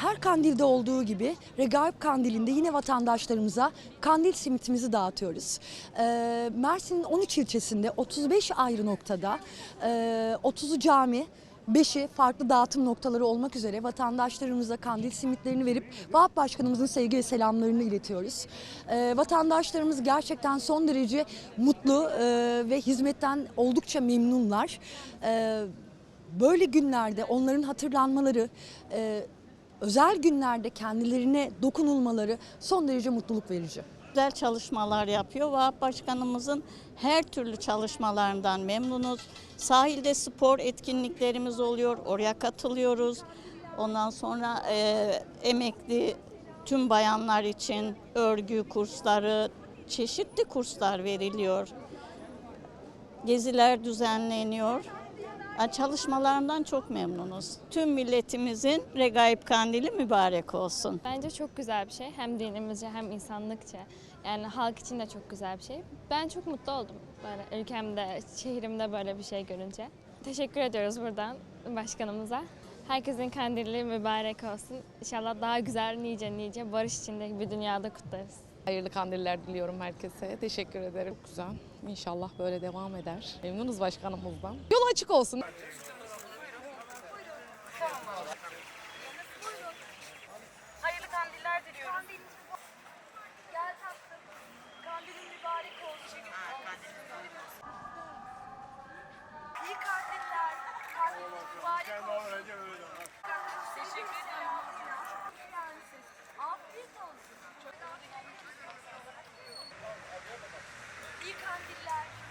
Her kandilde olduğu gibi Regaip Kandili'nde yine vatandaşlarımıza kandil simitimizi dağıtıyoruz. Ee, Mersin'in 13 ilçesinde 35 ayrı noktada e, 30'u cami, 5'i farklı dağıtım noktaları olmak üzere vatandaşlarımıza kandil simitlerini verip Vahap Başkanımızın sevgi ve selamlarını iletiyoruz. Ee, vatandaşlarımız gerçekten son derece mutlu e, ve hizmetten oldukça memnunlar. Ee, böyle günlerde onların hatırlanmaları, e, özel günlerde kendilerine dokunulmaları son derece mutluluk verici. güzel çalışmalar yapıyor. Vahap Başkanımızın her türlü çalışmalarından memnunuz. Sahilde spor etkinliklerimiz oluyor, oraya katılıyoruz. Ondan sonra e, emekli tüm bayanlar için örgü kursları, çeşitli kurslar veriliyor. Geziler düzenleniyor. Ha, Çalışmalarından çok memnunuz. Tüm milletimizin Regaip Kandili mübarek olsun. Bence çok güzel bir şey. Hem dinimizce hem insanlıkça. Yani halk için de çok güzel bir şey. Ben çok mutlu oldum böyle ülkemde, şehrimde böyle bir şey görünce. Teşekkür ediyoruz buradan başkanımıza. Herkesin kandili mübarek olsun. İnşallah daha güzel, nice nice barış içinde bir dünyada kutlarız. Hayırlı kandiller diliyorum herkese. Teşekkür ederim. Çok güzel. İnşallah böyle devam eder. Memnunuz başkanımızdan. Yol açık olsun. Hayırlı kandiller diliyorum. Gel tatlım. Kandilin mübarek olsun. İyi kandiller. Mübarek. Teşekkür ederim.